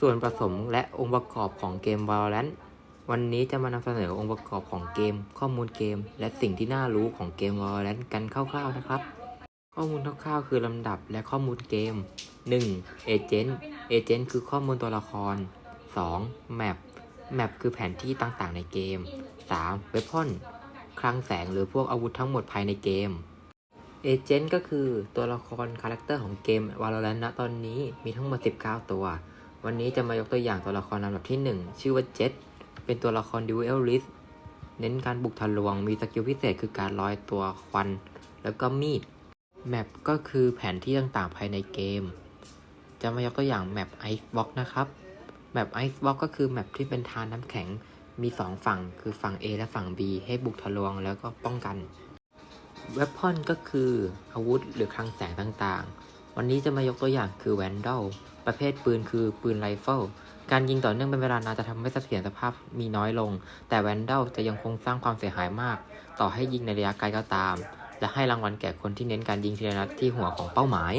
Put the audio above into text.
ส่วนผสมและองค์ประกอบของเกม Valorant วันนี้จะมานำเสนอองค์ประกอบของเกม ข้อมูลเกม และสิ่งที่น่ารู้ของเกม Valorant กันคร่าวๆนะครับ ข้อมูลคร่าวๆคือลำดับและข้อมูลเกม 1. Agent Agent คือข้อมูลตัวละคร 2. Map Map คือแผนที่ต่างๆในเกม 3. Weapon คลังแสงหรือพวกอาวุธทั้งหมดภายในเกมเอเจนต์ก็คือตัวละครคาแรคเตอร์ของเกม Valorant ณตอนนี้มีทั้งหมด 19 ตัว วันนี้จะมายกตัวอย่างตัวละครลำดับที่ 1 ชื่อว่าเจ็ตเป็นตัวละคร Dual List เน้นการบุกทะลวง มีสกิลพิเศษคือการลอยตัวควัน แล้วก็มีด แมปก็คือแผนที่ต่างๆภายในเกม จะมายกตัวอย่างแมป Icebox นะครับ แมป Icebox ก็คือแมปที่เป็นทานน้ำแข็ง มี 2 ฝั่ง คือฝั่ง A และฝั่ง B ให้บุกทะลวงแล้วก็ป้องกันเว p อนก็คืออาวุธหรือคลังแสงต่างๆ วันนี้จะมายกตัวอย่างคือแวนดอลประเภทปืนคือปืนไรเฟิลการยิงต่อเนื่องเป็นเวลานานจะทำให้เสถียรภาพมีน้อยลง แต่แวนดอลจะยังคงสร้างความเสียหายมาก ต่อให้ยิงในระยะไกลก็ตาม และให้รางวัลแก่คนที่เน้นการยิงทีละนัดที่หัวของเป้าหมาย